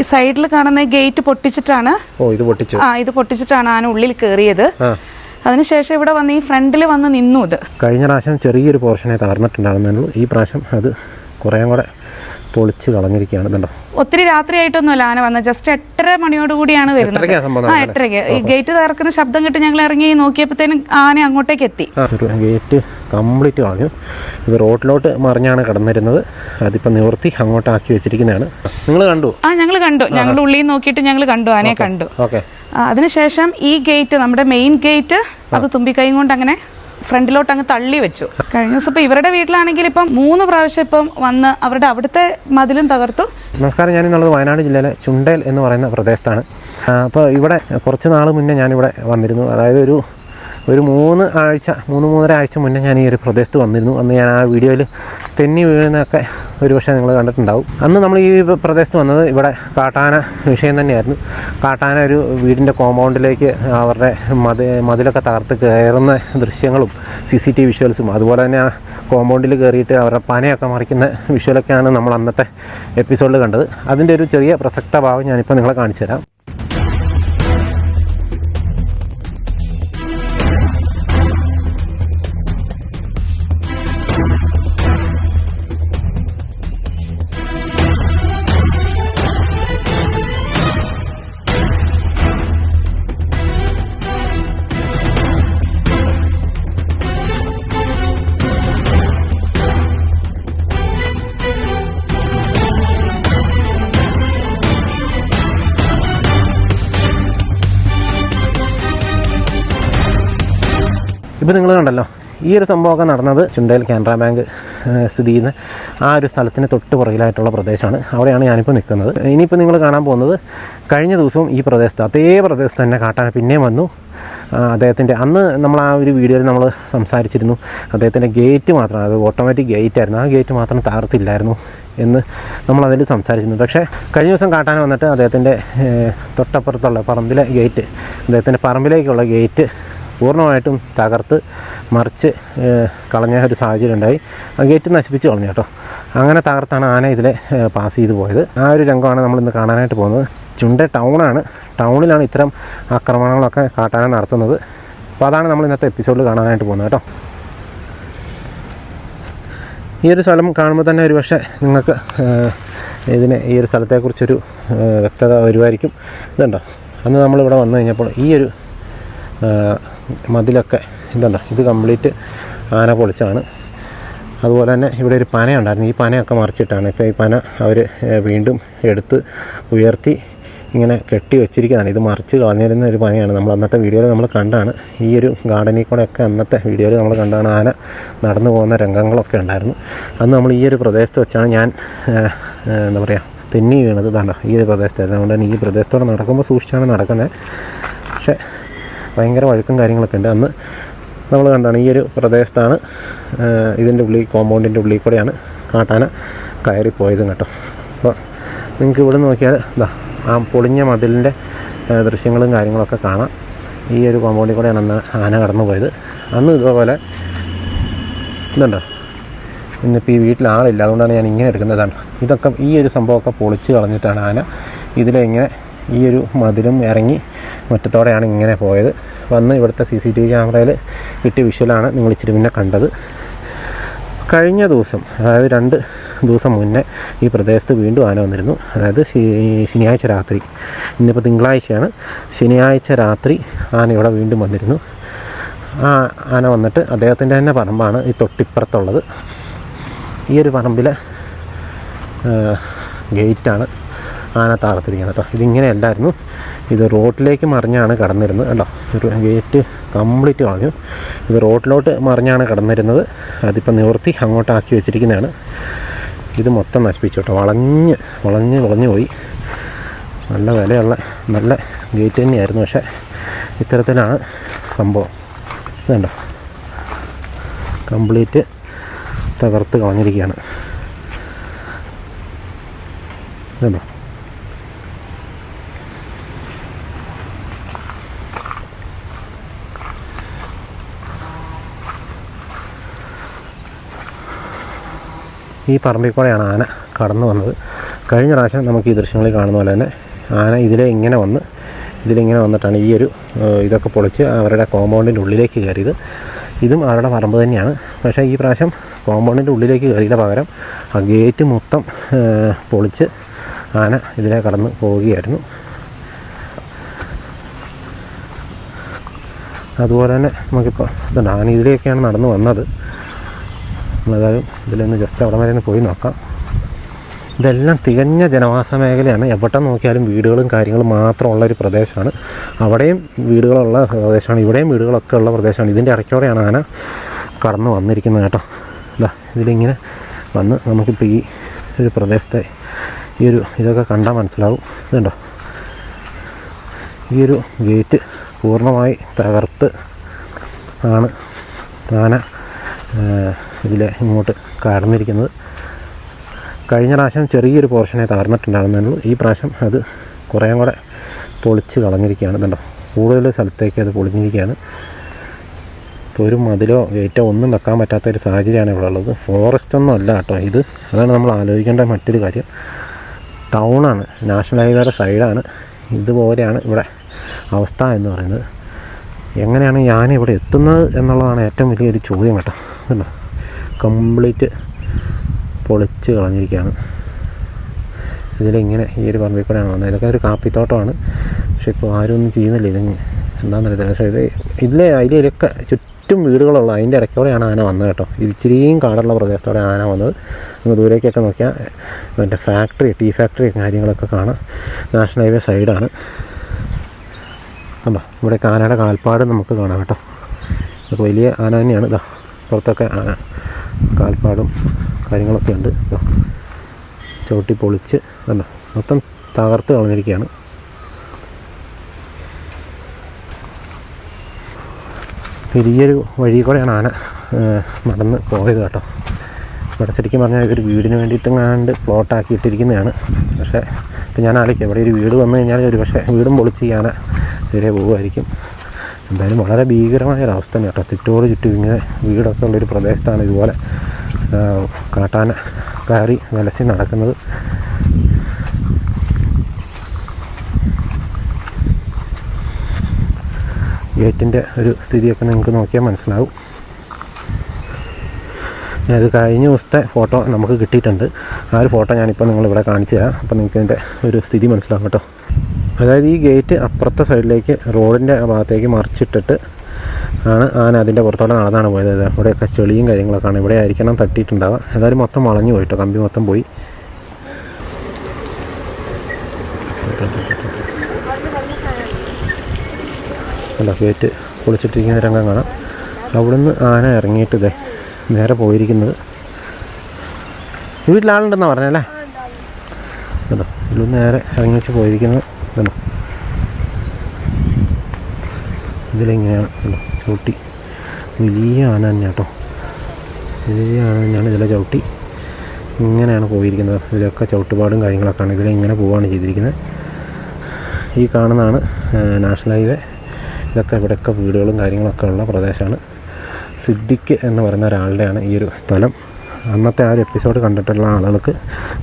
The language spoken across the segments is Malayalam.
ഈ സൈഡിൽ കാണുന്ന ഗേറ്റ് പൊട്ടിച്ചിട്ടാണ്. ഓ ഇത് പൊട്ടിച്ചു. ആ ഇത് പൊട്ടിച്ചിട്ടാണ് ആന ഉള്ളിൽ കയറിയത് അതിനുശേഷം ഇവിടെ വന്ന് ഈ ഫ്രണ്ടിൽ വന്ന് നിന്നു ഇത്. കഴിഞ്ഞ പ്രാവശ്യം ചെറിയൊരു പോർഷനെ തകർന്നിട്ടുണ്ടായിരുന്നു ഈ പ്രാവശ്യം അത് കുറേം കൂടെ പൊളിച്ച് കളഞ്ഞിരിക്കുകയാണ്. ഇതുണ്ടോ ഒത്തിരി രാത്രിയായിട്ടൊന്നുമല്ല ആന വന്ന ജസ്റ്റ് എട്ടര മണിയോട് കൂടിയാണ് വരുന്നത് ആ എട്ടരയ്ക്ക്. ഈ ഗേറ്റ് തകർക്കുന്ന ശബ്ദം കിട്ടി ഞങ്ങൾ ഇറങ്ങി നോക്കിയപ്പോഴത്തേനും ആന അങ്ങോട്ടേക്ക് എത്തി. ഗേറ്റ് കംപ്ലീറ്റ് കളഞ്ഞു. ഇത് റോഡിലോട്ട് മറിഞ്ഞാണ് കടന്നിരുന്നത്. അതിപ്പോൾ നിവർത്തി അങ്ങോട്ടാക്കി വെച്ചിരിക്കുന്നതാണ്. നിങ്ങൾ കണ്ടു? ആ ഞങ്ങൾ കണ്ടു. ഞങ്ങൾ ഉള്ളിൽ നോക്കിയിട്ട് ഞങ്ങൾ കണ്ടു ആനയെ കണ്ടു. അതിനുശേഷം ഈ ഗേറ്റ് നമ്മുടെ മെയിൻ ഗേറ്റ് അത് തുമ്പിക്കൈ കൊണ്ട് അങ്ങനെ ഫ്രണ്ടിലോട്ട് അങ്ങ് തള്ളി വെച്ചു. കഴിഞ്ഞ ദിവസം ഇപ്പൊ ഇവരുടെ വീട്ടിലാണെങ്കിൽ ഇപ്പം മൂന്ന് പ്രാവശ്യം ഇപ്പം വന്ന് അവരുടെ അവിടുത്തെ മതിലും തകർത്തു. നമസ്കാരം ഞാൻ ഇന്നുള്ളത് വയനാട് ജില്ലയിലെ ചുണ്ടേൽ എന്ന് പറയുന്ന പ്രദേശത്താണ്. അപ്പോൾ ഇവിടെ കുറച്ച് നാൾ മുന്നേ ഞാനിവിടെ വന്നിരുന്നു. അതായത് ഒരു ഒരു മൂന്ന് ആഴ്ച മൂന്ന് മൂന്നര ആഴ്ച മുന്നേ ഞാൻ ഈ ഒരു പ്രദേശത്ത് വന്നിരുന്നു. അന്ന് ഞാൻ ആ വീഡിയോയിൽ തെന്നി വീഴുന്നൊക്കെ ഒരു പക്ഷേ നിങ്ങൾ കണ്ടിട്ടുണ്ടാവും. അന്ന് നമ്മൾ ഈ പ്രദേശത്ത് വന്നത് ഇവിടെ കാട്ടാന വിഷയം തന്നെയായിരുന്നു. കാട്ടാന ഒരു വീടിന്റെ കോമ്പൗണ്ടിലേക്ക് അവരുടെ മതി മതിലൊക്കെ തകർത്ത് കയറുന്ന ദൃശ്യങ്ങളും സി സി ടി വിഷ്വൽസും അതുപോലെ തന്നെ ആ കോമ്പൗണ്ടിൽ കയറിയിട്ട് അവരുടെ പനയൊക്കെ മറിക്കുന്ന വിഷ്വലൊക്കെയാണ് നമ്മൾ അന്നത്തെ എപ്പിസോഡിൽ കണ്ടത്. അതിന്റെ ഒരു ചെറിയ പ്രസക്ത ഭാവം ഞാനിപ്പോൾ നിങ്ങളെ കാണിച്ചു തരാം ഇപ്പോൾ നിങ്ങൾ കണ്ടല്ലോ. ഈ ഒരു സംഭവമൊക്കെ നടന്നത് ചുണ്ടയിൽ കാനറ ബാങ്ക് സ്ഥിതി ചെയ്യുന്ന ആ ഒരു സ്ഥലത്തിന് തൊട്ട് പുറകിലായിട്ടുള്ള പ്രദേശമാണ്. അവിടെയാണ് ഞാനിപ്പോൾ നിൽക്കുന്നത്. ഇനിയിപ്പോൾ നിങ്ങൾ കാണാൻ പോകുന്നത് കഴിഞ്ഞ ദിവസവും ഈ പ്രദേശത്ത് അതേ പ്രദേശത്ത് തന്നെ കാട്ടാന പിന്നെയും വന്നു. അദ്ദേഹത്തിന്റെ അന്ന് നമ്മൾ ആ ഒരു വീഡിയോയിൽ നമ്മൾ സംസാരിച്ചിരുന്നു. അദ്ദേഹത്തിന്റെ ഗേറ്റ് മാത്രം അത് ഓട്ടോമാറ്റിക് ഗേറ്റ് ആയിരുന്നു. ആ ഗേറ്റ് മാത്രം തകർത്തില്ലായിരുന്നു എന്ന് നമ്മളതിൽ സംസാരിച്ചിരുന്നു. പക്ഷേ കഴിഞ്ഞ ദിവസം കാട്ടാന വന്നിട്ട് അദ്ദേഹത്തിന്റെ തൊട്ടപ്പുറത്തുള്ള പറമ്പിലെ ഗേറ്റ് അദ്ദേഹത്തിന്റെ പറമ്പിലേക്കുള്ള ഗേറ്റ് പൂർണമായിട്ടും തകർത്ത് മറിച്ച് കളഞ്ഞ ഒരു സാഹചര്യം ഉണ്ടായി. ആ ഗേറ്റ് നശിപ്പിച്ച് കളഞ്ഞു കേട്ടോ. അങ്ങനെ തകർത്താണ് ആന ഇതിലെ പാസ് ചെയ്തു പോയത്. ആ ഒരു രംഗമാണ് നമ്മൾ ഇന്ന് കാണാനായിട്ട് പോകുന്നത്. ചുണ്ട ടൗണാണ്. ടൗണിലാണ് ഇത്തരം ആക്രമണങ്ങളൊക്കെ കാട്ടാന നടത്തുന്നത്. അപ്പോൾ അതാണ് നമ്മൾ ഇന്നത്തെ എപ്പിസോഡിൽ കാണാനായിട്ട് പോകുന്നത് കേട്ടോ. ഈ ഒരു സ്ഥലം കാണുമ്പോൾ തന്നെ ഒരു പക്ഷേ നിങ്ങൾക്ക് ഇതിന് ഈ ഒരു സ്ഥലത്തെക്കുറിച്ചൊരു വ്യക്തത വരുമായിരിക്കും. ഇതുണ്ടോ? അന്ന് നമ്മളിവിടെ വന്നു കഴിഞ്ഞപ്പോൾ ഈ ഒരു മതിലൊക്കെ ഇതുണ്ടോ ഇത് കംപ്ലീറ്റ് ആന പൊളിച്ചാണ് അതുപോലെ തന്നെ ഇവിടെ ഒരു പന ഉണ്ടായിരുന്നു ഈ പനയൊക്കെ മറിച്ചിട്ടാണ്. ഇപ്പോൾ ഈ പന അവർ വീണ്ടും എടുത്ത് ഉയർത്തി ഇങ്ങനെ കെട്ടി വെച്ചിരിക്കുകയാണ്. ഇത് മറിച്ച് കളഞ്ഞിരുന്ന ഒരു പനയാണ്. നമ്മൾ അന്നത്തെ വീഡിയോയിൽ നമ്മൾ കണ്ടാണ്. ഈ ഒരു ഗാർഡനിൽ കൂടെ ഒക്കെ അന്നത്തെ വീഡിയോയിൽ നമ്മൾ കണ്ടാണ് ആന നടന്നു പോകുന്ന രംഗങ്ങളൊക്കെ ഉണ്ടായിരുന്നു. അന്ന് നമ്മൾ ഈ ഒരു പ്രദേശത്ത് വെച്ചാണ് ഞാൻ എന്താ പറയുക തെന്നി വീണത്. ഇതാണ് ഈ ഒരു പ്രദേശത്തായിരുന്നു. അതുകൊണ്ട് തന്നെ ഈ പ്രദേശത്തോടെ നടക്കുമ്പോൾ സൂക്ഷിച്ചാണ് നടക്കുന്നത്. പക്ഷേ ഭയങ്കര വഴുക്കും കാര്യങ്ങളൊക്കെ ഉണ്ട്. അന്ന് നമ്മൾ കണ്ടാണ് ഈ ഒരു പ്രദേശത്താണ് ഇതിന്റെ ഉള്ളിൽ കോമ്പൗണ്ടിന്റെ ഉള്ളിൽ കൂടെയാണ് കാട്ടാന കയറിപ്പോയതും കേട്ടോ. അപ്പോൾ നിങ്ങൾക്ക് ഇവിടെ നോക്കിയാൽ ഇതാ ആ പൊളിഞ്ഞ മതിലിന്റെ ദൃശ്യങ്ങളും കാര്യങ്ങളൊക്കെ കാണാം. ഈ ഒരു കോമ്പൗണ്ടിൽ കൂടെയാണ് അന്ന് ആന കടന്നു പോയത് അന്ന് ഇതുപോലെ ഇതുണ്ടോ? ഇന്നിപ്പോൾ ഈ വീട്ടിൽ ആളില്ല. അതുകൊണ്ടാണ് ഞാൻ ഇങ്ങനെ എടുക്കുന്നതാണ് ഇതൊക്കെ ഈ ഒരു സംഭവമൊക്കെ പൊളിച്ച് കളഞ്ഞിട്ടാണ് ആന ഇതിലിങ്ങനെ ഈ ഒരു മതിലും ഇറങ്ങി മുറ്റത്തോടെയാണ് ഇങ്ങനെ പോയത്. വന്ന് ഇവിടുത്തെ സി സി ടി വി ക്യാമറയിൽ കിട്ടിയ വിഷ്വലാണ് നിങ്ങൾ ഇച്ചിരി മുന്നേ കണ്ടത്. കഴിഞ്ഞ ദിവസം അതായത് രണ്ട് ദിവസം മുന്നേ ഈ പ്രദേശത്ത് വീണ്ടും ആന വന്നിരുന്നു. അതായത് ശനി- ശനിയാഴ്ച രാത്രി. ഇന്നിപ്പോൾ തിങ്കളാഴ്ചയാണ്. ശനിയാഴ്ച രാത്രി ആന ഇവിടെ വീണ്ടും വന്നിരുന്നു. ആ ആന വന്നിട്ട് അദ്ദേഹത്തിന്റെ തന്നെ പറമ്പാണ് ഈ തൊട്ടിപ്പുറത്തുള്ളത്. ഈ ഒരു പറമ്പിലെ ഗേറ്റാണ്. ആന താർത്തിരിക്കുന്നത് കേട്ടോ. ഇതിങ്ങനെയല്ലായിരുന്നു. ഇത് റോഡിലേക്ക് മറിഞ്ഞാണ് കടന്നിരുന്നത് കേട്ടോ ഗേറ്റ് കംപ്ലീറ്റ് കളഞ്ഞു. ഇത് റോഡിലോട്ട് മറിഞ്ഞാണ് കടന്നിരുന്നത്. അതിപ്പോൾ നിവർത്തി അങ്ങോട്ടാക്കി വെച്ചിരിക്കുന്നതാണ്. ഇത് മൊത്തം നശിപ്പിച്ചു കേട്ടോ. വളഞ്ഞ് വളഞ്ഞ് വളഞ്ഞു പോയി. നല്ല വിലയുള്ള നല്ല ഗേറ്റ് തന്നെയായിരുന്നു. പക്ഷേ ഇത്തരത്തിലാണ് സംഭവം. ഇതുണ്ടോ? കംപ്ലീറ്റ് തകർത്ത് കളഞ്ഞിരിക്കുകയാണ്. ഇതുണ്ടോ? ഈ പറമ്പിൽ കൂടെയാണ് ആന കടന്നു വന്നത്. കഴിഞ്ഞ പ്രാവശ്യം നമുക്ക് ഈ ദൃശ്യങ്ങളിൽ കാണുന്ന പോലെ തന്നെ ആന ഇതിലെ ഇങ്ങനെ വന്ന് ഇതിലിങ്ങനെ വന്നിട്ടാണ് ഈ ഒരു ഇതൊക്കെ പൊളിച്ച് അവരുടെ കോമ്പൗണ്ടിന്റെ ഉള്ളിലേക്ക് കയറിയത്. ഇതും അവരുടെ പറമ്പ് തന്നെയാണ്. പക്ഷേ ഈ പ്രാവശ്യം കോമ്പൗണ്ടിന്റെ ഉള്ളിലേക്ക് കയറിയുടെ പകരം ആ ഗേറ്റ് മൊത്തം പൊളിച്ച് ആന ഇതിലെ കടന്ന് പോവുകയായിരുന്നു. അതുപോലെ തന്നെ നമുക്കിപ്പോൾ ആന ഇതിലേക്കാണ് നടന്നു വന്നത്. നമ്മളേതായാലും ഇതിലൊന്ന് ജസ്റ്റ് അവിടെ വരെ ഒന്ന് പോയി നോക്കാം. ഇതെല്ലാം തികഞ്ഞ ജനവാസ മേഖലയാണ്. എവിടെ നോക്കിയാലും വീടുകളും കാര്യങ്ങളും മാത്രമുള്ള ഒരു പ്രദേശമാണ്. അവിടെയും വീടുകളുള്ള പ്രദേശമാണ്. ഇവിടെയും വീടുകളൊക്കെ ഉള്ള പ്രദേശമാണ്. ഇതിന്റെ ഇടയ്ക്കോടെയാണ് ആന കടന്നു വന്നിരിക്കുന്നത് കേട്ടോ. ഇതാ ഇതിലിങ്ങനെ വന്ന് നമുക്കിപ്പോൾ ഈ ഒരു പ്രദേശത്തെ ഈ ഒരു ഇതൊക്കെ കണ്ടാൽ മനസ്സിലാവും. ഇതുണ്ടോ ഈ ഒരു ഗേറ്റ് പൂർണമായി തകർത്ത് ആണ് ആന ഇതിൽ ഇങ്ങോട്ട് കടന്നിരിക്കുന്നത്. കഴിഞ്ഞ പ്രാവശ്യം ചെറിയൊരു പോർഷനെ തകർന്നിട്ടുണ്ടായിരുന്നുള്ളൂ ഈ പ്രാവശ്യം അത് കുറേയും കൂടെ പൊളിച്ച് കളഞ്ഞിരിക്കുകയാണ്. ഇതുണ്ടോ കൂടുതൽ സ്ഥലത്തേക്ക് അത് പൊളിഞ്ഞിരിക്കുകയാണ്. ഇപ്പോൾ ഒരു മതിലോ ഗേറ്റോ ഒന്നും വെക്കാൻ പറ്റാത്ത ഒരു സാഹചര്യമാണ് ഇവിടെ ഉള്ളത്. ഫോറസ്റ്റ് ഒന്നും അല്ല കേട്ടോ ഇത്. അതാണ് നമ്മൾ ആലോചിക്കേണ്ട മറ്റൊരു കാര്യം. ടൗണാണ് നാഷണൽ ഹൈവേയുടെ സൈഡാണ് ഇതുപോലെയാണ് ഇവിടെ അവസ്ഥ എന്ന് പറയുന്നത്. എങ്ങനെയാണ് ഞാനിവിടെ എത്തുന്നത് എന്നുള്ളതാണ് ഏറ്റവും വലിയൊരു ചോദ്യം കേട്ടോ. കണ്ടോ? കംപ്ലീറ്റ് പൊളിച്ച് കളഞ്ഞിരിക്കുകയാണ്. ഇതിലിങ്ങനെ ഈ ഒരു പറമ്പിൽ കൂടെയാണ് വന്നത് ഇതൊക്കെ ഒരു കാപ്പിത്തോട്ടമാണ്. പക്ഷെ ഇപ്പോൾ ആരും ഒന്നും ചെയ്യുന്നില്ല. ഇത് എന്താണെന്നറിയത്തില്ല. പക്ഷേ ഇത് ഇതിലെ അതിലൊക്കെ ചുറ്റും വീടുകളുള്ള അതിന്റെ ഇടയ്ക്കോടെയാണ് ആന വന്നത് കേട്ടോ. ഇച്ചിരിയും കാടുള്ള പ്രദേശത്തോടെ ആന വന്നത്. നമുക്ക് ദൂരേക്കൊക്കെ നോക്കിയാൽ അതിന്റെ ഫാക്ടറി ടീ ഫാക്ടറി കാര്യങ്ങളൊക്കെ കാണാം. നാഷണൽ ഹൈവേ സൈഡാണ്. കണ്ടോ? ഇവിടെ ആനയുടെ കാൽപ്പാട് നമുക്ക് കാണാം കേട്ടോ. വലിയ ആന തന്നെയാണ്. ഇതാ പുറത്തൊക്കെ ആന. കാൽപ്പാടും കാര്യങ്ങളൊക്കെ ഉണ്ട്. ചവിട്ടി പൊളിച്ച് അല്ല മൊത്തം തകർത്ത് കളഞ്ഞിരിക്കുകയാണ് വലിയൊരു വഴി കൂടെയാണ് ആന നടന്ന് പോയത് കേട്ടോ. ഇവിടെ ശരിക്കും പറഞ്ഞാൽ ഇതൊരു വീടിന് വേണ്ടിയിട്ടെങ്ങാണ്ട് പ്ലോട്ടാക്കി ഇട്ടിരിക്കുന്നതാണ് പക്ഷേ ഇപ്പം ഞാൻ ആലോചിക്കാം. ഇവിടെ ഒരു വീട് വന്നു കഴിഞ്ഞാൽ ഒരു പക്ഷേ വീടും പൊളിച്ച് ഈ ആന പോകുമായിരിക്കും എന്തായാലും വളരെ ഭീകരമായ ഒരു അവസ്ഥ തന്നെ കേട്ടോ തിട്ടോട് ചുറ്റും ഇങ്ങനെ വീടൊക്കെ ഉള്ളൊരു പ്രദേശത്താണ് ഇതുപോലെ കാട്ടാന കയറി വലസി നടക്കുന്നത്. ഗേറ്റിന്റെ ഒരു സ്ഥിതിയൊക്കെ നിങ്ങൾക്ക് നോക്കിയാൽ മനസ്സിലാവും. അത് കഴിഞ്ഞ ദിവസത്തെ ഫോട്ടോ നമുക്ക് കിട്ടിയിട്ടുണ്ട്. ആ ഒരു ഫോട്ടോ ഞാനിപ്പോൾ നിങ്ങളിവിടെ കാണിച്ചു തരാം. അപ്പോൾ നിങ്ങൾക്ക് ഇതിന്റെ ഒരു സ്ഥിതി മനസ്സിലാവും കേട്ടോ. അതായത് ഈ ഗേറ്റ് അപ്പുറത്തെ സൈഡിലേക്ക് റോഡിന്റെ ഭാഗത്തേക്ക് മറിച്ചിട്ടിട്ട് ആണ് ആന അതിന്റെ പുറത്തോടെ നടന്നാണ് പോയത്. അവിടെയൊക്കെ ചെളിയും കാര്യങ്ങളൊക്കെയാണ്. ഇവിടെ ആയിരിക്കണം തട്ടിയിട്ടുണ്ടാവുക. ഏതായാലും മൊത്തം വളഞ്ഞു പോയിട്ടോ. കമ്പി മൊത്തം പോയി. അല്ല ഗേറ്റ് കുളിച്ചിട്ടിരിക്കുന്ന രംഗം കാണാം. അവിടുന്ന് ആന ഇറങ്ങിയിട്ട് ഇതേ നേരെ പോയിരിക്കുന്നത്. വീട്ടിലാളുണ്ടെന്നാണ് പറഞ്ഞല്ലേ കേട്ടോ ഇതിലും നേരെ ഇറങ്ങിച്ച് പോയിരിക്കുന്നത്. ഇതല്ലോ ഇതിലെങ്ങനെയാണ് ചവിട്ടി. വലിയ ആന തന്നെ കേട്ടോ. വലിയ ആന തന്നെയാണ് ഇതിലെ ചവിട്ടി. ഇങ്ങനെയാണ് പോയിരിക്കുന്നത്. ഇതിലൊക്കെ ചവിട്ടുപാടും കാര്യങ്ങളൊക്കെ ആണ്. ഇതിലിങ്ങനെ പോവുകയാണ് ചെയ്തിരിക്കുന്നത്. ഈ കാണുന്നതാണ് നാഷണൽ ഹൈവേ. ഇതൊക്കെ ഇവിടെയൊക്കെ വീടുകളും കാര്യങ്ങളൊക്കെ ഉള്ള പ്രദേശമാണ്. സിദ്ദിഖ് എന്ന് പറയുന്ന ഒരാളുടെയാണ് ഈ ഒരു സ്ഥലം. അന്നത്തെ ആ ഒരു എപ്പിസോഡ് കണ്ടിട്ടുള്ള ആളുകൾക്ക്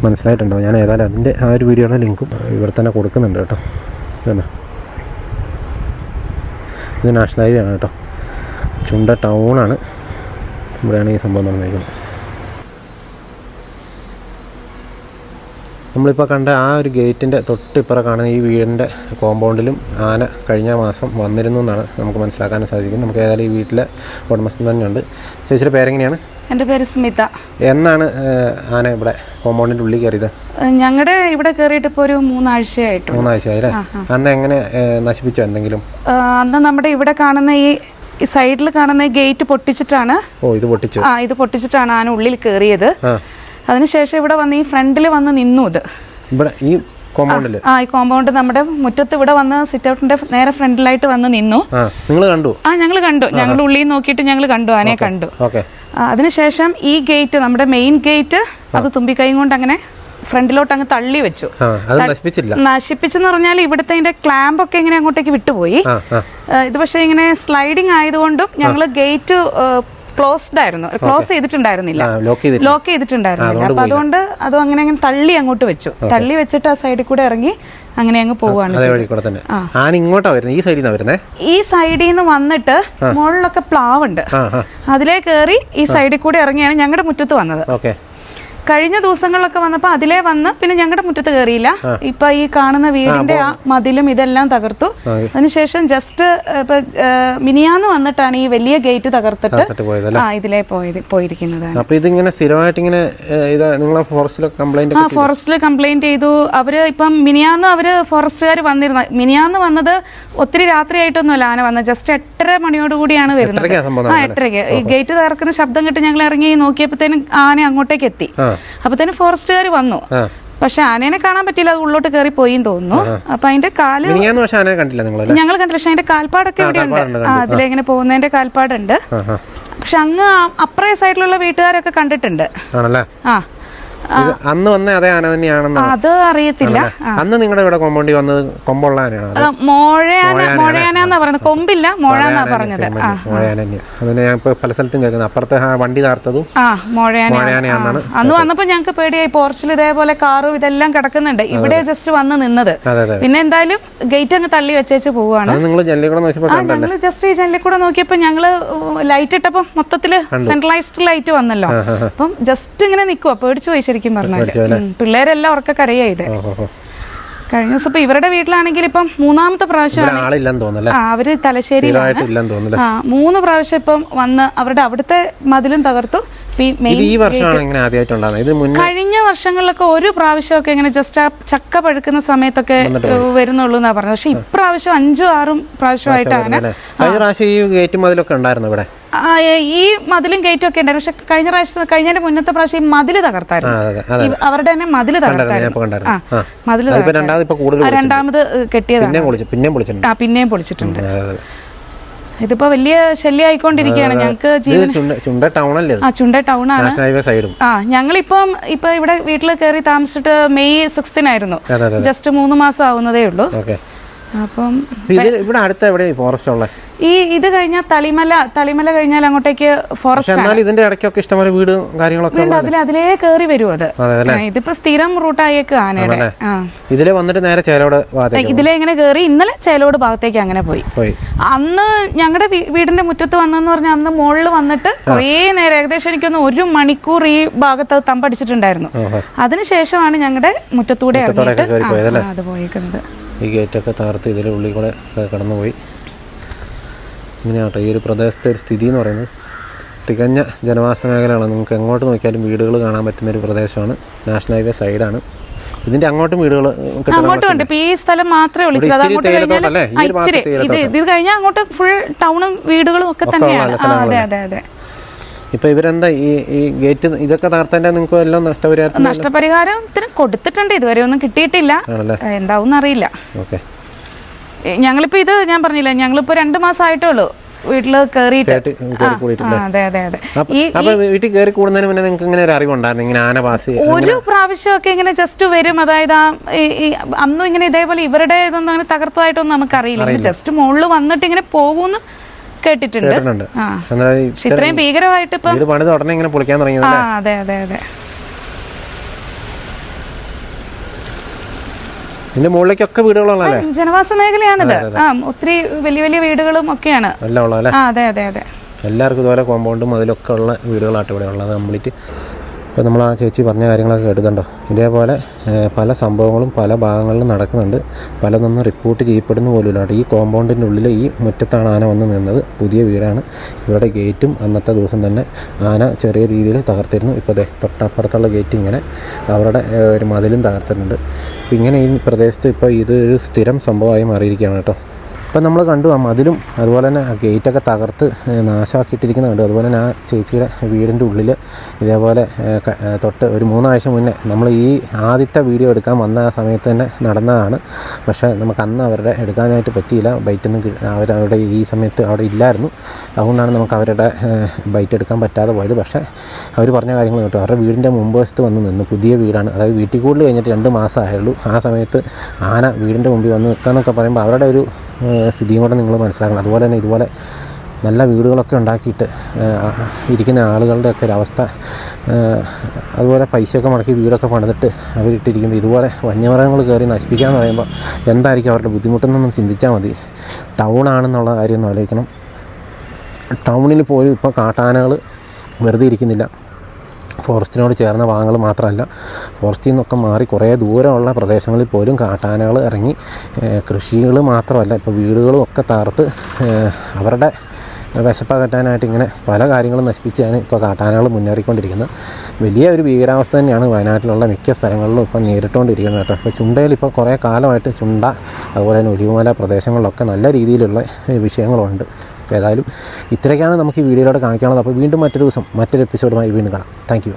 മനസ്സിലായിട്ടുണ്ടാവും. ഞാൻ ഏതായാലും അതിന്റെ ആ ഒരു വീഡിയോയുടെ ലിങ്കും ഇവിടെ തന്നെ കൊടുക്കുന്നുണ്ട് കേട്ടോ. ഇതന്നെ ഇത് നാഷണൽ ഹൈവേ ആണ് കേട്ടോ. ചുണ്ട ടൗണാണ് ഇവിടെയാണ് ഈ സംഭവം നടന്നിരിക്കുന്നത്. നമ്മളിപ്പോൾ കണ്ട ആ ഒരു ഗേറ്റിന്റെ തൊട്ടിപ്പുറം കാണുന്ന ഈ വീടിന്റെ കോമ്പൗണ്ടിലും ആന കഴിഞ്ഞ മാസം വന്നിരുന്നു എന്നാണ് നമുക്ക് മനസ്സിലാക്കാൻ സാധിക്കുന്നത്. നമുക്ക് ഏതായാലും ഈ വീട്ടിലെ ഉടമസ്ഥൻ തന്നെയുണ്ട്. ചേച്ചിയുടെ പേരെങ്ങനെയാണ്? എന്റെ പേര് സ്മിത. എന്നാണ് ആന ഇവിടെ കോമ്പൗണ്ടിന്റെ ഉള്ളിൽ കയറിയത്? ഞങ്ങളുടെ ഇവിടെ കയറിയിട്ട് ഇപ്പോൾ ഒരു മൂന്നാഴ്ചയായിട്ട് മൂന്നാഴ്ച അല്ലേ? അന്ന് എങ്ങനെ നശിപ്പിച്ചോ എന്തെങ്കിലും? അന്ന് നമ്മുടെ ഇവിടെ കാണുന്ന ഈ ഈ സൈഡിൽ കാണുന്ന ഗേറ്റ് പൊട്ടിച്ചിട്ടാണ് ഓ ഇത് പൊട്ടിച്ചു. ആ ഇത് പൊട്ടിച്ചിട്ടാണ് ആന ഉള്ളിൽ കയറിയത്. അതിനുശേഷം ഇവിടെ വന്ന് ഈ ഫ്രണ്ടിൽ വന്ന് നിന്നു ഇത്. ഇവിടെ ഈ ആ ഈ കോമ്പൗണ്ട് നമ്മുടെ മുറ്റത്ത് ഇവിടെ വന്ന് സിറ്റ് ഔട്ടിന്റെ നേരെ ഫ്രണ്ടിലായിട്ട് വന്ന് നിന്നു. ആ നിങ്ങൾ കണ്ടു? ആ ഞങ്ങൾ കണ്ടു. ഞങ്ങൾ ഉള്ളിൽ നോക്കിയിട്ട് ഞങ്ങൾ കണ്ടു ആനയെ കണ്ടു. അതിനുശേഷം ഈ ഗേറ്റ് നമ്മുടെ മെയിൻ ഗേറ്റ് അത് തുമ്പിക്കൈ കൊണ്ട് അങ്ങനെ ഫ്രണ്ടിലോട്ട് അങ്ങ് തള്ളി വെച്ചു. നശിപ്പിച്ചെന്ന് പറഞ്ഞാൽ ഇവിടുത്തെ അതിന്റെ ക്ലാമ്പ് ഒക്കെ ഇങ്ങനെ അങ്ങോട്ടേക്ക് വിട്ടുപോയി. ഇത് പക്ഷേ ഇങ്ങനെ സ്ലൈഡിങ് ആയതുകൊണ്ടും ഞങ്ങൾ ഗേറ്റ് ക്ലോസ്ഡ് ആയിരുന്നു. ക്ലോസ് ചെയ്തിട്ടുണ്ടായിരുന്നില്ല. ലോക്ക് ചെയ്തിട്ട് ലോക്ക് ചെയ്തിട്ടുണ്ടായിരുന്നില്ല. അപ്പൊ അതുകൊണ്ട് അത് അങ്ങനെ അങ്ങനെ തള്ളി അങ്ങോട്ട് വെച്ചു. തള്ളി വെച്ചിട്ട് ആ സൈഡിൽ കൂടെ ഇറങ്ങി അങ്ങനെ അങ്ങ് പോവാണ് ആന ഇങ്ങോട്ടാ വരുന്നത് ഈ സൈഡിൽ നിന്നാ ഈ സൈഡിൽ നിന്ന് വന്നിട്ട് മുകളിലൊക്കെ പ്ലാവുണ്ട്. ആ ആ. അതിലേ കയറി ഈ സൈഡിൽ കൂടെ ഇറങ്ങിയാണ് ഞങ്ങളുടെ മുറ്റത്ത് വന്നത്. ഓക്കെ കഴിഞ്ഞ ദിവസങ്ങളിലൊക്കെ വന്നപ്പോൾ അതിലേ വന്ന് പിന്നെ ഞങ്ങളുടെ മുറ്റത്ത് കയറിയില്ല ഇപ്പൊ ഈ കാണുന്ന വീടിന്റെ ആ മതിലും ഇതെല്ലാം തകർത്തു. അതിനുശേഷം ജസ്റ്റ് ഇപ്പൊ മിനിയാന്ന് വന്നിട്ടാണ് ഈ വലിയ ഗേറ്റ് തകർത്തിട്ട് ആ ഇതിലേ പോയത് പോയിരിക്കുന്നത്. അപ്പൊ ഇതിങ്ങനെ സ്ഥിരമായിട്ട് ഇങ്ങനെ ആ ഫോറസ്റ്റിൽ കംപ്ലൈന്റ് ചെയ്തു. അവർ ഇപ്പം മിനിയാന്ന് അവർ ഫോറസ്റ്റുകാർ വന്നിരുന്ന മിനിയാന്ന് വന്നത് ഒത്തിരി രാത്രിയായിട്ടൊന്നുമല്ല ആന വന്നത്. ജസ്റ്റ് എട്ടര മണിയോടുകൂടിയാണ് വരുന്നത്. ആ എട്ടരയ്ക്ക്. ഈ ഗേറ്റ് തകർക്കുന്ന ശബ്ദം കിട്ടി ഞങ്ങൾ ഇറങ്ങി നോക്കിയപ്പോഴത്തേനും ആന അങ്ങോട്ടേക്ക് എത്തി. അപ്പത്തേനും ഫോറസ്റ്റുകാർ വന്നു. പക്ഷെ ആനേനെ കാണാൻ പറ്റിയില്ല അത് ഉള്ളോട്ട് കയറി പോയി തോന്നുന്നു അപ്പൊ അതിന്റെ കാൽ കണ്ടില്ല ഞങ്ങൾ കണ്ടില്ല പക്ഷെ അതിന്റെ കാൽപ്പാടൊക്കെ ഇവിടെ ഉണ്ട്. അതിലെങ്ങനെ പോകുന്നതിന്റെ കാൽപ്പാടുണ്ട്. പക്ഷെ അങ്ങ് അപ്രൈസ് ആയിട്ടുള്ള വീട്ടുകാരൊക്കെ കണ്ടിട്ടുണ്ട്. ആ. അന്ന് വന്ന അതേ ആന തന്നെയാണെന്ന്. അത് അറിയത്തില്ല. അന്ന് നിങ്ങളുടെ ഇവിടെ കൊമ്പോണ്ടി വന്നത് കൊമ്പുള്ള ആനയാണ്? പറയുന്നത്? കൊമ്പില്ല പറഞ്ഞത്. മോഴയാന അതിനെ ഞാൻ ഇപ്പൊ പല സ്ഥലത്തും കേൾക്കുന്നത് അപ്പുറത്തെ വണ്ടി താർത്തതും അന്ന് വന്നപ്പോ ഞങ്ങൾക്ക് പേടിയായി. പോർച്ചിൽ ഇതേപോലെ കാറും ഇതെല്ലാം കിടക്കുന്നുണ്ട്. ഇവിടെ ജസ്റ്റ് വന്ന് നിന്നത്. പിന്നെ എന്തായാലും ഗേറ്റ് അങ്ങ് തള്ളി വെച്ചേച്ച് പോവാണ്. ജസ്റ്റ് ഈ ജനലിൽ കൂടെ നോക്കിയപ്പോ ഞങ്ങൾ ലൈറ്റ് ഇട്ടപ്പോ മൊത്തത്തിൽ സെൻട്രലൈസ്ഡ് ലൈറ്റ് വന്നല്ലോ. അപ്പം ജസ്റ്റ് ഇങ്ങനെ നിക്കുവാ. പേടിച്ചു പോയി. ശരിക്കും പറഞ്ഞാൽ. പിള്ളേരെല്ലാം ഉറക്ക കരയാ ഇത് കഴിഞ്ഞ ദിവസം ഇപ്പൊ ഇവരുടെ വീട്ടിലാണെങ്കിൽ ഇപ്പം മൂന്നാമത്തെ ആ അവർ തലശ്ശേരി ആ മൂന്ന് പ്രാവശ്യം ഇപ്പം വന്ന് അവരുടെ അവിടുത്തെ മതിലും തകർത്തു. കഴിഞ്ഞ വർഷങ്ങളിലൊക്കെ ഒരു പ്രാവശ്യമൊക്കെ ഇങ്ങനെ ജസ്റ്റ് ആ ചക്ക പഴുക്കുന്ന സമയത്തൊക്കെ വരുന്നുള്ളൂ എന്നാ പറഞ്ഞത്. പക്ഷെ ഇപ്രാവശ്യം അഞ്ചും ആറും പ്രാവശ്യമായിട്ടാണ്? കഴിഞ്ഞ പ്രാവശ്യം ഈ ഗേറ്റ് മതിലൊക്കെ ഉണ്ടായിരുന്നു ഇവിടെ? ഈ മതിലും ഗേറ്റും ഒക്കെ ഉണ്ടായിരുന്നു. പക്ഷെ കഴിഞ്ഞ പ്രാവശ്യം കഴിഞ്ഞതിന്റെ മുന്നത്തെ പ്രാവശ്യം ഈ മതിൽ തകർത്തായിരുന്നു. അവരുടെ തന്നെ മതിൽ തകർത്തായിരുന്നു. രണ്ടാമത് കെട്ടിയതാണ്. ആ പിന്നെയും പൊളിച്ചിട്ടുണ്ട്. ഇതിപ്പോ വലിയ ശല്യമായിക്കൊണ്ടിരിക്കുകയാണ് ഞങ്ങൾക്ക് ചുണ്ട ടൗൺ അല്ലേ ആ ചുണ്ട ടൗൺ ആണ്. ആ ഞങ്ങളിപ്പം ഇപ്പൊ ഇവിടെ വീട്ടിൽ കയറി താമസിച്ചിട്ട് മെയ് സിക്സ്തിനായിരുന്നു. ജസ്റ്റ് മൂന്ന് മാസം ആവുന്നതേ ഉള്ളൂ. അപ്പം ഇവിടെ അടുത്ത എവിടെ ഫോറസ്റ്റ് ഉള്ളത്? ഈ ഇത് കഴിഞ്ഞാൽ തളിമല തളിമല കഴിഞ്ഞാൽ അങ്ങോട്ടേക്ക് ഫോറസ്റ്റ് ഇതിന്റെ ഇടയ്ക്കൊക്കെ ഇഷ്ടംപോലെ വീട് കാര്യങ്ങളൊക്കെ അതിൽ അതിലേ കയറി വരും അത്. ഇതിപ്പോ സ്ഥിരം റൂട്ടായേക്ക് ആനയുടെ. ഇതിലെ വന്നിട്ട് നേരെ ചേലോട് ഇതിലെ ഇങ്ങനെ കയറി ഇന്നലെ ചേലോട് ഭാഗത്തേക്ക് അങ്ങനെ പോയി. അന്ന് ഞങ്ങളുടെ വീടിന്റെ മുറ്റത്ത് വന്നെന്ന് പറഞ്ഞാൽ അന്ന് മുകളിൽ വന്നിട്ട് കുറേ നേരം ഏകദേശം എനിക്കൊന്ന് ഒരു മണിക്കൂർ ഈ ഭാഗത്ത് തമ്പടിച്ചിട്ടുണ്ടായിരുന്നു. അതിനുശേഷമാണ് ഞങ്ങളുടെ മുറ്റത്തൂടെ അത് പോയിരിക്കുന്നത് ഈ ഗേറ്റൊക്കെ തകർത്ത് ഇതിൽ ഉള്ളിൽ കൂടെ കടന്നുപോയി. ഇങ്ങനെ ഇങ്ങനെയാട്ടോ ഈ ഒരു പ്രദേശത്തെ ഒരു സ്ഥിതി എന്ന് പറയുന്നത്. തികഞ്ഞ ജനവാസ മേഖലയാണ്. നിങ്ങൾക്ക് എങ്ങോട്ട് നോക്കിയാലും വീടുകൾ കാണാൻ പറ്റുന്ന ഒരു പ്രദേശമാണ്. നാഷണൽ ഹൈവേ സൈഡാണ്. ഇതിന്റെ അങ്ങോട്ടും വീടുകൾ അങ്ങോട്ടും ഉണ്ട്. ഈ സ്ഥലം മാത്രമേ ഉള്ളൂ. ഇത് കഴിഞ്ഞാൽ അങ്ങോട്ട് ഫുൾ ടൗണും വീടുകളും ഒക്കെ തന്നെയാണ്. അതെ അതെ അതെ. ഇപ്പൊ ഇവരെന്താ ഈ ഈ ഗേറ്റ് ഇതൊക്കെ തകർത്തതിന്റെ നിങ്ങൾക്ക് എല്ലാം നഷ്ടപരിഹാരം നഷ്ടപരിഹാരത്തിന് കൊടുത്തിട്ടുണ്ട്. ഇതുവരെ ഒന്നും കിട്ടിയിട്ടില്ല. എന്താവും അറിയില്ല. ഓക്കെ. ഞങ്ങളിപ്പോ ഇത് ഞാൻ പറഞ്ഞില്ല ഞങ്ങളിപ്പോ രണ്ടു മാസം ആയിട്ടേ ഉള്ളൂ വീട്ടിൽ കേറിയിട്ട്. വീട്ടിൽ കയറി കൂടുന്നതിന് മുന്നേ നിങ്ങൾക്ക് ഇങ്ങനെ ഒരു അറിവുണ്ടായിരുന്നു ഇങ്ങനെ ആന പാസ് ഒരു പ്രാവശ്യമൊക്കെ ഇങ്ങനെ ജസ്റ്റ് വരും. അതായത് അന്നും ഇങ്ങനെ ഇതേപോലെ ഇവരുടെ ഇതൊന്നും അങ്ങനെ തകർത്തതായിട്ടൊന്നും നമുക്കറിയില്ല. ജസ്റ്റ് മുകളിൽ വന്നിട്ട് ഇങ്ങനെ പോകുമെന്ന് കേട്ടിട്ടുണ്ട്. പക്ഷെ ഇത്രയും ഭീകരമായിട്ട് ഇപ്പം പണിത് ഉടനെ ഇങ്ങനെ പൊളിക്കാൻ തുടങ്ങിയത് അതെ അതെ അതെ. ഇതിന്റെ മുകളിലേക്കൊക്കെ വീടുകളാണല്ലേ? ജനവാസ മേഖലയാണിത്. ആ ഒത്തിരി വലിയ വലിയ വീടുകളും ഒക്കെയാണ്. അതെ അതെ അതെ. എല്ലാവർക്കും ഇതുപോലെ കോമ്പൗണ്ടും അതിലൊക്കെ ഉള്ള വീടുകളായിട്ട് ഇവിടെ ഉള്ളത്. കംപ്ലീറ്റ് ഇപ്പോൾ നമ്മൾ ആ ചേച്ചി പറഞ്ഞ കാര്യങ്ങളൊക്കെ കേട്ടിട്ടുണ്ടോ? ഇതേപോലെ പല സംഭവങ്ങളും പല ഭാഗങ്ങളിലും നടക്കുന്നുണ്ട്. പലതൊന്നും റിപ്പോർട്ട് ചെയ്യപ്പെടുന്ന പോലുമില്ല ഈ കോമ്പൗണ്ടിന്റെ ഉള്ളിൽ ഈ മുറ്റത്താണ് ആന വന്ന് നിന്നത്. പുതിയ വീടാണ്. ഇവരുടെ ഗേറ്റും അന്നത്തെ ദിവസം തന്നെ ആന ചെറിയ രീതിയിൽ തകർത്തിരുന്നു. ഇപ്പോൾ ദേ തൊട്ടപ്പുറത്തുള്ള ഗേറ്റ് ഇങ്ങനെ അവരുടെ ഒരു മതിലും തകർത്തിട്ടുണ്ട്. ഇങ്ങനെ ഈ പ്രദേശത്ത് ഇപ്പോൾ ഇത് ഒരു സ്ഥിരം സംഭവമായി മാറിയിരിക്കുകയാണ് കേട്ടോ. ഇപ്പം നമ്മൾ കണ്ടു ആ മതിലും അതുപോലെ തന്നെ ആ ഗേറ്റൊക്കെ തകർത്ത് നാശമാക്കിയിട്ടിരിക്കുന്നത് കണ്ടു. അതുപോലെ തന്നെ ആ ചേച്ചിയുടെ വീടിന്റെ ഉള്ളിൽ ഇതേപോലെ തൊട്ട് ഒരു മൂന്നാഴ്ച മുന്നേ നമ്മൾ ഈ ആദ്യത്തെ വീഡിയോ എടുക്കാൻ വന്ന ആ സമയത്ത് തന്നെ നടന്നതാണ്. പക്ഷേ നമുക്ക് അന്ന് അവരുടെ എടുക്കാനായിട്ട് പറ്റിയില്ല. ബൈറ്റൊന്നും അവരവിടെ ഈ സമയത്ത് അവിടെ ഇല്ലായിരുന്നു. അതുകൊണ്ടാണ് നമുക്ക് അവരുടെ ബൈറ്റ് എടുക്കാൻ പറ്റാതെ പോയത്. പക്ഷേ അവർ പറഞ്ഞ കാര്യങ്ങൾ കേട്ടോ. അവരുടെ വീടിന്റെ മുമ്പ് വശത്ത് വന്ന് നിന്ന്. പുതിയ വീടാണ്. അതായത് വീട്ടിൽ കൂടുതൽ കഴിഞ്ഞിട്ട് രണ്ട് മാസമായുള്ളൂ. ആ സമയത്ത് ആന വീടിന്റെ മുമ്പിൽ വന്ന് നിൽക്കുക എന്നൊക്കെ പറയുമ്പോൾ അവരുടെ ഒരു സ്ഥിതിയും കൂടെ നിങ്ങൾ മനസ്സിലാക്കണം. അതുപോലെ തന്നെ ഇതുപോലെ നല്ല വീടുകളൊക്കെ ഉണ്ടാക്കിയിട്ട് ഇരിക്കുന്ന ആളുകളുടെയൊക്കെ ഒരവസ്ഥ അതുപോലെ പൈസയൊക്കെ മുടക്കി വീടൊക്കെ പണിതിട്ട് അവരിട്ടിരിക്കുമ്പോൾ ഇതുപോലെ വന്യമൃഗങ്ങൾ കയറി നശിപ്പിക്കുക എന്ന് പറയുമ്പോൾ എന്തായിരിക്കും അവരുടെ ബുദ്ധിമുട്ടെന്നൊന്നും ചിന്തിച്ചാൽ മതി. ടൗൺ ആണെന്നുള്ള കാര്യം ഒന്ന് ആലോചിക്കണം. ടൗണിൽ പോലും ഇപ്പോൾ കാട്ടാനകൾ വെറുതെ ഇരിക്കുന്നില്ല. ഫോറസ്റ്റിനോട് ചേർന്ന ഭാഗങ്ങൾ മാത്രമല്ല ഫോറസ്റ്റിൽ നിന്നൊക്കെ മാറി കുറേ ദൂരമുള്ള പ്രദേശങ്ങളിൽ പോലും കാട്ടാനകൾ ഇറങ്ങി കൃഷികൾ മാത്രമല്ല ഇപ്പോൾ വീടുകളും ഒക്കെ തകർത്ത് അവരുടെ വിശപ്പകറ്റാനായിട്ട് ഇങ്ങനെ പല കാര്യങ്ങളും നശിപ്പിച്ചാണ് ഇപ്പോൾ കാട്ടാനകൾ മുന്നേറിക്കൊണ്ടിരിക്കുന്നത്. വലിയ ഒരു ഭീകരാവസ്ഥ തന്നെയാണ് വയനാട്ടിലുള്ള മിക്ക സ്ഥലങ്ങളിലും ഇപ്പം നേരിട്ടുകൊണ്ടിരിക്കുന്നത് കേട്ടോ. ഇപ്പോൾ ചുണ്ടയിൽ ഇപ്പോൾ കുറേ കാലമായിട്ട് ചുണ്ട അതുപോലെ തന്നെ ഒലിവുമല പ്രദേശങ്ങളിലൊക്കെ നല്ല രീതിയിലുള്ള വിഷയങ്ങളുണ്ട്. ഏതായാലും ഇത്രയൊക്കെയാണ് നമുക്ക് ഈ വീഡിയോയിലൂടെ കാണിക്കാനുള്ളത്. അപ്പോൾ വീണ്ടും മറ്റൊരു ദിവസം മറ്റൊരു എപ്പിസോഡുമായി വീണ്ടും കാണാം. താങ്ക്